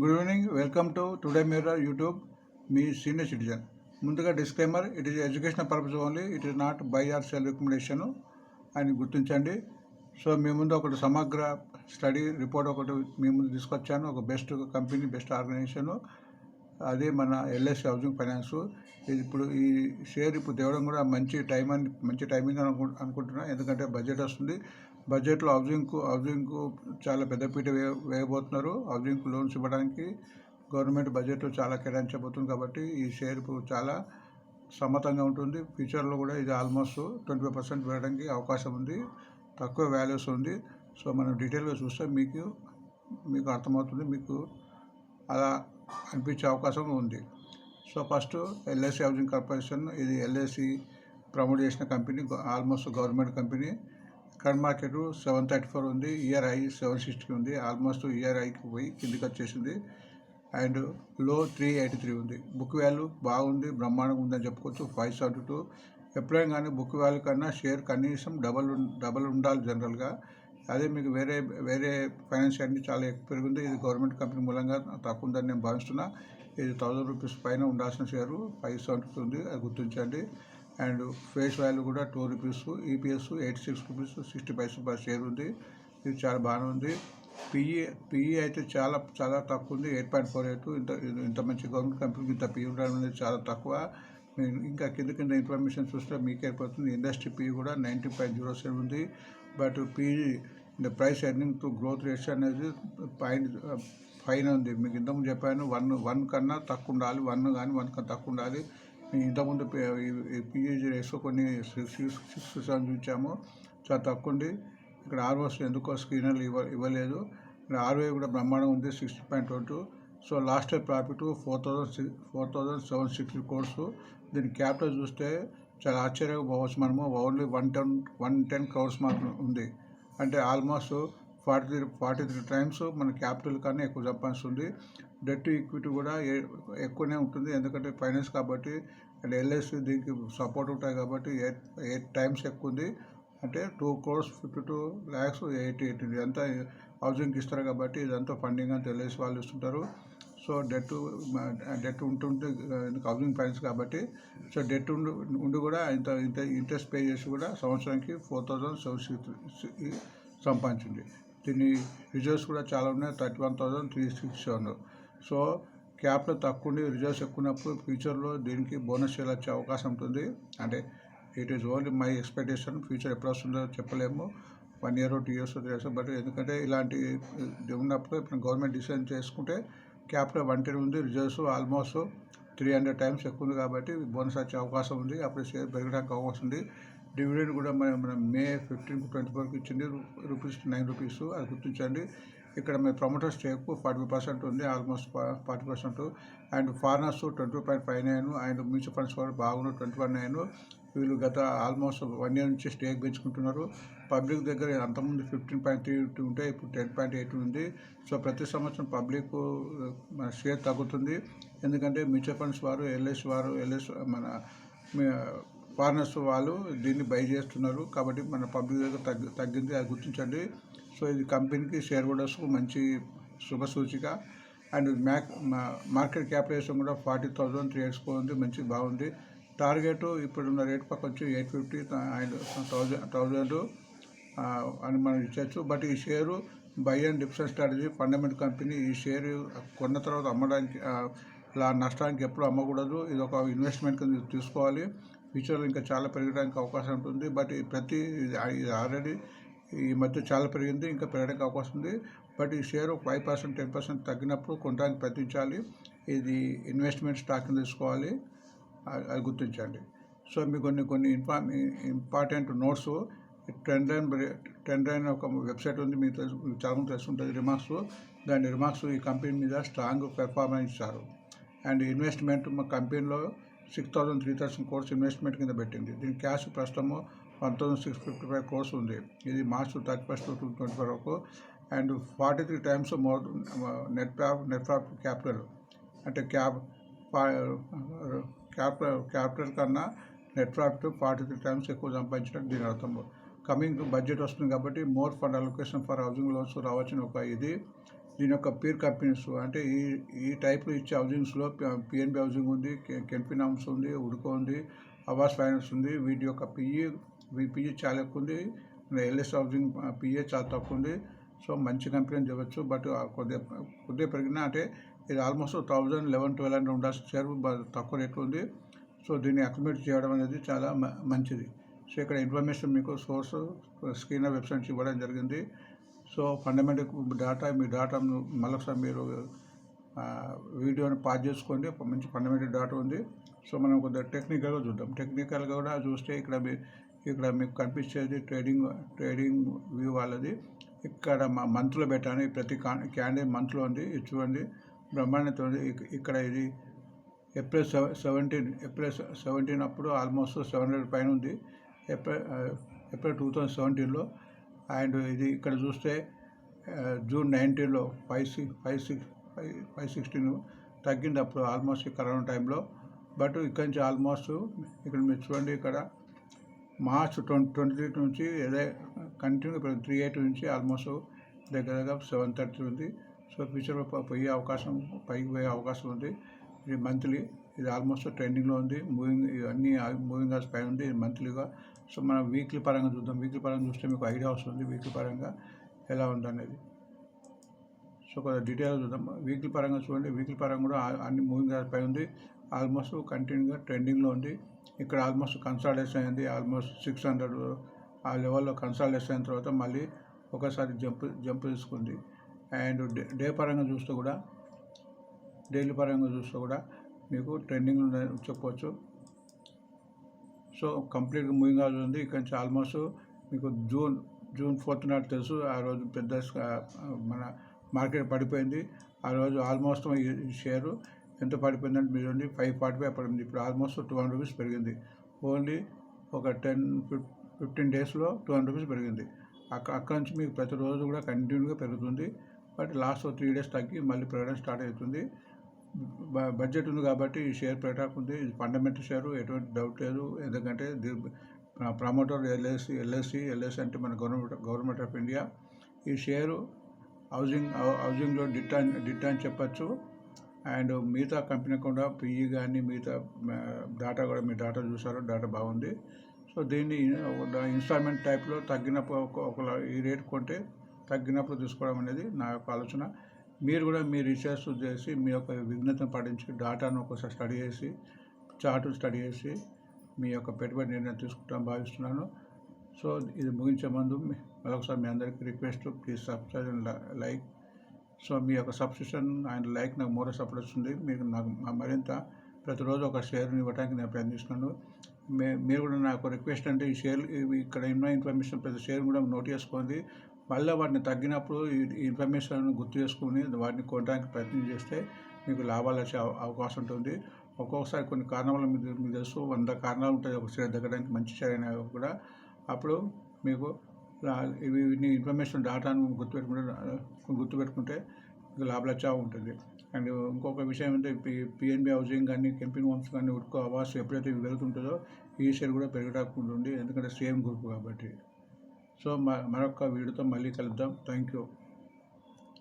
Good evening welcome to Today Mirror YouTube me senior citizen ముందుగా disclaimer it is educational purpose only it is not buy or sell recommendation అని గుర్తించండి. So మీ ముందు ఒకటి సమగ్ర study report ఒకటి మీ ముందు తీసుకొచ్చాను. ఒక బెస్ట్ కంపెనీ బెస్ట్ ఆర్గనైజేషను అదే మన ఎల్ఎస్ హౌసింగ్ ఫైనాన్స్ ఇది ఇప్పుడు ఈ షేర్ ఇప్పుడు తేవడం కూడా మంచి టైం అని మంచి టైమింగ్ అని అనుకు ఎందుకంటే బడ్జెట్ వస్తుంది. బడ్జెట్లో హౌసింగ్కు హౌసింగ్కు చాలా పెద్దపీట వే వేయబోతున్నారు. హౌసింగ్కు లోన్స్ ఇవ్వడానికి గవర్నమెంట్ బడ్జెట్లో చాలా కేటాయించబోతుంది కాబట్టి ఈ షేర్ చాలా సమ్మతంగా ఉంటుంది. ఫ్యూచర్లో కూడా ఇది ఆల్మోస్ట్ ట్వంటీ ఫైవ్ పర్సెంట్ పెరగడానికి అవకాశం ఉంది. తక్కువ వాల్యూస్ ఉంది. సో మనం డీటెయిల్గా చూస్తే మీకు మీకు అర్థమవుతుంది. మీకు అలా అనిపించే అవకాశం ఉంది. So first LIC housing corporation ఇది ఎల్ఐసి ప్రమోట్ చేసిన company almost government company. Current market seven thirty four ఉంది. ఇయర్ ఐ సెవెన్ సిక్స్టీ ఉంది. ఆల్మోస్ట్ ఇయర్ ఐకి పోయి కిందికి వచ్చేసింది. అండ్లో త్రీ ఎయిటీ త్రీ ఉంది. బుక్ వాల్యూ బాగుంది బ్రహ్మాండంగా ఉందని చెప్పుకోవచ్చు. Five seventy two. ఎప్పుడైనా కానీ బుక్ వాల్యూ కన్నా షేర్ కనీసం డబల్ డబల్ ఉండాలి జనరల్గా. అదే మీకు వేరే వేరే ఫైనాన్స్ అన్ని చాలా ఎక్కువ పెరిగింది. ఇది గవర్నమెంట్ కంపెనీ మూలంగా తక్కువ ఉందని నేను భావిస్తున్నా. ఇది థౌజండ్ రూపీస్ పైన ఉండాల్సిన షేరు. ఫైవ్ సెవెంటీ ఉంది. అది గుర్తించండి. అండ్ ఫేస్ వాల్యూ కూడా two rupees EPS eighty six rupees sixty five per share ఉంది. ఇది చాలా బాగానే ఉంది. పిఈ పిఈ అయితే చాలా చాలా తక్కువ ఉంది. ఎయిట్ పాయింట్ ఫోర్ ఎయిట్ ఇంత ఇంత మంచి గవర్నమెంట్ కంపెనీకి ఇంత పిఈ ఉండడం అనేది చాలా తక్కువ. ఇంకా కింద కింద ఇన్ఫర్మేషన్ చూస్తే మీకు అయిపోతుంది ఇండస్ట్రీ పిఈ కూడా నైంటీ పాయింట్ జీరో సెవెన్ ఉంది. But PE the price earning to growth rates అనేది పాయింట్ పైన ఉంది. మీకు ఇంతకుముందు చెప్పాను వన్ వన్ కన్నా తక్కువ ఉండాలి. వన్ కానీ వన్ కన్నా తక్కువ ఉండాలి. ఇంతకుముందు పిఈజీ రేట్స్ కొన్ని సిక్స్ సిక్స్ సెవెన్ చూపించాము. చాలా తక్కువ ఉంది. ఇక్కడ ఆర్ఓస్ ఎందుకో స్క్రీనర్లు ఇవ్వ ఇవ్వలేదు. ఇక్కడ ఆర్ఓ కూడా బ్రహ్మాండం ఉంది sixty point one two. So last year profit four thousand six four thousand seven sixty crores. దీని క్యాపిటల్ చూస్తే చాలా ఆశ్చర్యంగా పోవచ్చు మనము. Only one ten one ten crores మాత్రం ఉంది. అంటే almost forty three forty three times మన క్యాపిటల్ కానీ ఎక్కువ సంపాదిస్తుంది. డెట్ ఈక్విటీ కూడా ఎక్కువనే ఉంటుంది. ఎందుకంటే ఫైనాన్స్ కాబట్టి అండ్ ఎల్ఐసి దీనికి సపోర్ట్ ఉంటాయి కాబట్టి ఎయిట్ ఎయిట్ టైమ్స్ ఎక్కువ ఉంది. అంటే two crores fifty two lakhs eighty eighty ఇదంతా హౌసింగ్కి ఇస్తారు కాబట్టి ఇదంతా ఫండింగ్ అంతా ఎల్ఐసి వాళ్ళు ఇస్తుంటారు. సో డెట్ డెట్ ఉంటుంటే హౌసింగ్ ఫైనాన్స్ కాబట్టి సో డెట్ ఉండి ఉండి కూడా ఇంత ఇంత ఇంట్రెస్ట్ పే చేసి కూడా సంవత్సరానికి ఫోర్ థౌజండ్ సెవెన్ సిక్స్ సంపాదించింది. దీని రిజర్వ్స్ కూడా చాలా ఉన్నాయి. Thirty one thousand three six seven. So క్యాప్లో తక్కువ ఉండి రిజర్వ్స్ ఎక్కువ ఉన్నప్పుడు ఫ్యూచర్లో దీనికి బోనస్ షేర్ వచ్చే అవకాశం ఉంటుంది. అంటే it is only my expectation future ఎప్పుడు వస్తుందో చెప్పలేము. One year two years three but ఎందుకంటే ఇలాంటి ఉన్నప్పుడు ఇప్పుడు గవర్నమెంట్ డిసిజన్ చేసుకుంటే క్యాపిటల్ వన్ టెన్ ఉంది reserves almost three hundred times ఎక్కువ ఉంది కాబట్టి బోనస్ వచ్చే అవకాశం ఉంది. అప్పుడు షేర్ పెరగడానికి అవకాశం ఉంది. డివిడెండ్ కూడా మనం మనం మే ఫిఫ్టీన్ ట్వంటీ ఫోర్కి ఇచ్చింది రూపీస్ నైన్ రూపీస్ అది గుర్తించండి. ఇక్కడ మీ ప్రమోటర్ స్టేక్ ఫార్టీ పర్సెంట్ ఉంది almost forty percent and foreigners twenty point five nine and mutual funds కూడా బాగున్నాయి ట్వంటీ వన్ నైన్ వీళ్ళు గత ఆల్మోస్ట్ వన్ ఇయర్ నుంచి స్టేక్ పెంచుకుంటున్నారు. పబ్లిక్ దగ్గర అంతకుముందు ఫిఫ్టీన్ పాయింట్ త్రీ ఉంటే ఇప్పుడు టెన్ పాయింట్ ఎయిట్ ఉంది. సో ప్రతి సంవత్సరం పబ్లిక్ మన షేర్ తగ్గుతుంది. ఎందుకంటే మ్యూచువల్ ఫండ్స్ వారు ఎల్ఎస్ వారు ఎల్ఎస్ మన ఫారినర్స్ వాళ్ళు దీన్ని బై చేస్తున్నారు. కాబట్టి మన పబ్లిక్ దగ్గర తగ్గి తగ్గింది అది గుర్తించండి. సో ఇది కంపెనీకి షేర్ హోల్డర్స్కు మంచి శుభ సూచిక. అండ్ మ్యాక్ మార్కెట్ క్యాపిటేషన్ కూడా ఫార్టీ థౌజండ్ త్రీ ఎక్స్పో ఉంది మంచి బాగుంది. టార్గెట్ ఇప్పుడున్న రేట్ పక్క వచ్చి eight fifty and thousand thousand అని మనం ఇచ్చచ్చు. బట్ ఈ share buy and difference strategy fundamental company ఈ షేర్ కొన్న తర్వాత అమ్మడానికి ఆ, నష్టానికి ఎప్పుడు అమ్మకూడదు. ఇది ఒక ఇన్వెస్ట్మెంట్ కింద తీసుకోవాలి. ఫ్యూచర్లో ఇంకా చాలా పెరగడానికి అవకాశం ఉంటుంది. బట్ ప్రతి ఇది ఆల్రెడీ ఈ మధ్య చాలా పెరిగింది ఇంకా పెరగడానికి అవకాశం ఉంది. బట్ ఈ షేర్ ఒక ఫైవ్ పర్సెంట్ టెన్ పర్సెంట్ తగ్గినప్పుడు కొనడానికి ప్రయత్నించాలి. ఇది ఇన్వెస్ట్మెంట్ స్టాక్ తీసుకోవాలి. అది గుర్తించండి. సో మీకు కొన్ని కొన్ని ఇన్ఫా important notes trend line trend line ఒక వెబ్సైట్ ఉంది మీకు తెలుసు చాలామంది చాలా తెలుసుంటుంది రిమార్క్స్. దాని రిమార్క్స్ ఈ కంపెనీ మీద స్ట్రాంగ్ పెర్ఫార్మెన్స్ ఇచ్చారు. అండ్ ఇన్వెస్ట్మెంట్ మా కంపెనీలో six thousand three thousand crores investment కింద పెట్టింది. దీని క్యాష్ ప్రస్తుతము one thousand six fifty five crores ఉంది. ఇది March thirty first two twenty four వరకు. And forty three times more net net profit capital. అంటే క్యాప్ క్యాపిటల్ క్యాపిటల్ కన్నా net profit forty three times ఎక్కువ సంపాదించడం దీని అర్థం. కమింగ్ బడ్జెట్ వస్తుంది కాబట్టి more fund allocation for housing loans రావాల్సిన ఒక ఇది. దీని యొక్క పీర్ కంపెనీస్ అంటే ఈ ఈ టైప్లో ఇచ్చే హౌసింగ్స్లో పిఎన్బి హౌసింగ్ ఉంది కె- కెన్ఫిన్ హౌస్ ఉంది ఉడుకో ఉంది అవాస్ ఫైనాన్స్ ఉంది వీటి యొక్క పిఈ పిఈ చాలా ఎక్కువ ఉంది ఎల్ఎస్ హౌసింగ్ పిఏ చాలా తక్కువ ఉంది సో మంచి కంపెనీ అని చెప్పచ్చు. బట్ కొద్దిగా కొద్దిగా పెరిగినా అంటే ఇది almost thousand eleven twelve hundred ఉండాల్సిన షేర్ తక్కువ రేట్లు ఉంది. సో దీన్ని అక్యుమిలేట్ చేయడం అనేది చాలా మ- మంచిది. సో ఇక్కడ ఇన్ఫర్మేషన్ మీకు సోర్స్ స్క్రీన్ వెబ్సైట్ ఇవ్వడం జరిగింది. సో ఫండమెంటల్ డేటా మీ డేటాను మళ్ళొకసారి మీరు వీడియోని పాజ్ చేసుకోండి. మంచి ఫండమెంటల్ డేటా ఉంది. సో మనం కొద్దిగా టెక్నికల్గా చూద్దాం. టెక్నికల్గా కూడా చూస్తే ఇక్కడ మీ ఇక్కడ మీకు కనిపించేది ట్రేడింగ్ ట్రేడింగ్ వ్యూ వాళ్ళది. ఇక్కడ మా మంత్లో పెట్టాను ఈ ప్రతి క్యాండిడేట్ మంత్లో ఉంది ఇది చూడండి. బ్రహ్మాండంతో ఉంది. ఇక్కడ ఇది ఏప్రిల్ సెవ సెవెంటీన్ ఏప్రిల్ సెవెంటీన్ అప్పుడు ఆల్మోస్ట్ సెవెన్ హండ్రెడ్ పైన ఉంది. ఏప్రిల్ ఏప్రిల్ టూ థౌజండ్ సెవెంటీన్లో. అండ్ ఇది ఇక్కడ చూస్తే జూన్ నైన్టీన్లో five six five six five five sixteen తగ్గింది అప్పుడు ఆల్మోస్ట్ ఈ కరోనా టైంలో. బట్ ఇక్కడి నుంచి ఆల్మోస్ట్ ఇక్కడ మీరు చూడండి ఇక్కడ మార్చ్ ట్వంటీ ట్వంటీ త్రీ నుంచి అదే కంటిన్యూ త్రీ ఎయిట్ నుంచి ఆల్మోస్ట్ దగ్గర దగ్గర సెవెన్ థర్టీ ఉంది. సో ఫ్యూచర్లో పోయే అవకాశం పైకి పోయే అవకాశం ఉంది. ఇది మంత్లీ ఇది ఆల్మోస్ట్ ట్రెండింగ్లో ఉంది. మూవింగ్ అన్ని మూవింగ్ అవర్స్ పైన ఉంది ఇది మంత్లీగా. సో మనం వీక్లీ పరంగా చూద్దాం. వీక్లీ పరంగా చూస్తే మీకు ఐడియా వస్తుంది వీక్లీ పరంగా ఎలా ఉంది అనేది సో కొంత డీటెయిల్గా చూద్దాం. వీక్లీ పరంగా చూడండి. వీక్లీ పరంగా కూడా అన్ని మూవింగ్ అవర్స్ పై ఉంది. ఆల్మోస్ట్ కంటిన్యూగా ట్రెండింగ్లో ఉంది. ఇక్కడ ఆల్మోస్ట్ కన్సల్టేషన్ అయింది. ఆల్మోస్ట్ సిక్స్ హండ్రెడ్ ఆ లెవెల్లో కన్సల్టేషన్ అయిన తర్వాత మళ్ళీ ఒకసారి జంప్ జంప్ తీసుకుంది. అండ్ డే డే పరంగా చూస్తే కూడా డైలీ పరంగా చూస్తే కూడా మీకు ట్రెండింగ్ చెప్పవచ్చు సో కంప్లీట్గా మూవింగ్ అవుతుంది ఉంది. ఇక్కడ నుంచి ఆల్మోస్ట్ మీకు జూన్ జూన్ ఫోర్త్ నాడు తెలుసు. ఆ రోజు పెద్ద మన మార్కెట్ పడిపోయింది. ఆ రోజు ఆల్మోస్ట్ ఈ షేరు ఎంత పడిపోయిందంటే మీరు ఫైవ్ ఫార్టీ ఫైవ్ పడింది. ఇప్పుడు ఆల్మోస్ట్ టూ హండ్రెడ్ రూపీస్ పెరిగింది. ఓన్లీ ఒక టెన్ ఫిఫ్టీన్ డేస్లో టూ హండ్రెడ్ రూపీస్ పెరిగింది. అక్కడ అక్కడ నుంచి మీకు ప్రతిరోజు కూడా కంటిన్యూగా పెరుగుతుంది. బట్ లాస్ట్ త్రీ డేస్ తగ్గి మళ్ళీ పెరగడం స్టార్ట్ అవుతుంది. బడ్జెట్ ఉంది కాబట్టి ఈ షేర్ పెట్టాకు ఉంది. ఇది ఫండమెంటల్ షేర్ ఎటువంటి డౌట్ లేదు. ఎందుకంటే ప్రమోటర్ ఎల్ఐసి ఎల్ఐసి ఎల్ఐసి అంటే మన గవర్నమెంట్ గవర్నమెంట్ ఆఫ్ ఇండియా. ఈ షేరు హౌసింగ్ హౌసింగ్లో డిట్ అని డిట్ అని చెప్పచ్చు. అండ్ మిగతా కంపెనీ కూడా పిఈ కానీ మిగతా డాటా కూడా మీ డాటా చూసారో డాటా బాగుంది. సో దీన్ని ఇన్స్టాల్మెంట్ టైప్లో తగ్గినప్పుడు ఒక ఈ రేట్ కొంటే తగ్గినప్పుడు తీసుకోవడం అనేది నా యొక్క ఆలోచన. మీరు కూడా మీ రీసెర్చ్ చేసి మీ యొక్క విఘ్నతను పాటించి డాటాను ఒకసారి స్టడీ చేసి చార్టు స్టడీ చేసి మీ యొక్క పెట్టుబడి నిర్ణయం తీసుకుంటాం భావిస్తున్నాను. సో ఇది ముగించే ముందు మరొకసారి మీ అందరికీ request please subscribe and like so మీ యొక్క సబ్స్క్రిప్షన్ అండ్ లైక్ నాకు మోర సపోర్ట్ వస్తుంది మీకు నాకు మరింత ప్రతిరోజు ఒక షేర్ని ఇవ్వడానికి నేను ప్రయత్నిస్తున్నాను. మే మీరు కూడా నాకు రిక్వెస్ట్ అంటే ఈ షేర్ ఇక్కడ ఉన్న ఇన్ఫర్మేషన్ ప్రతి షేర్ కూడా నోట్ చేసుకోండి. మళ్ళీ వాటిని తగ్గినప్పుడు ఈ ఇన్ఫర్మేషన్ గుర్తు చేసుకుని వాటిని కొనడానికి ప్రయత్నం చేస్తే మీకు లాభాలు వచ్చే అవ- అవకాశం ఉంటుంది. ఒక్కొక్కసారి కొన్ని కారణాలు మీకు మీకు తెలుసు వంద కారణాలు ఉంటాయి ఒక షేర్ తగ్గడానికి మంచి షేర్ అయినా కూడా. అప్పుడు మీకు ఇవి ఇన్ని ఇన్ఫర్మేషన్ డేటాను గుర్తుపెట్టుకుంటే గుర్తుపెట్టుకుంటే లాభలచ్చా ఉంటుంది. అండ్ ఇంకొక విషయం ఏంటంటే పి పిఎన్బి హౌసింగ్ కానీ కెంపింగ్ హోమ్స్ కానీ ఉడ్కో అవాస్ ఎప్పుడైతే ఇవి వెళ్తుంటుందో ఈ షేర్ కూడా పెరగడానికి ఎందుకంటే సేమ్ గ్రూప్ కాబట్టి. సో మ- మరొక వీడియోతో మళ్ళీ కలుద్దాం. Thank you.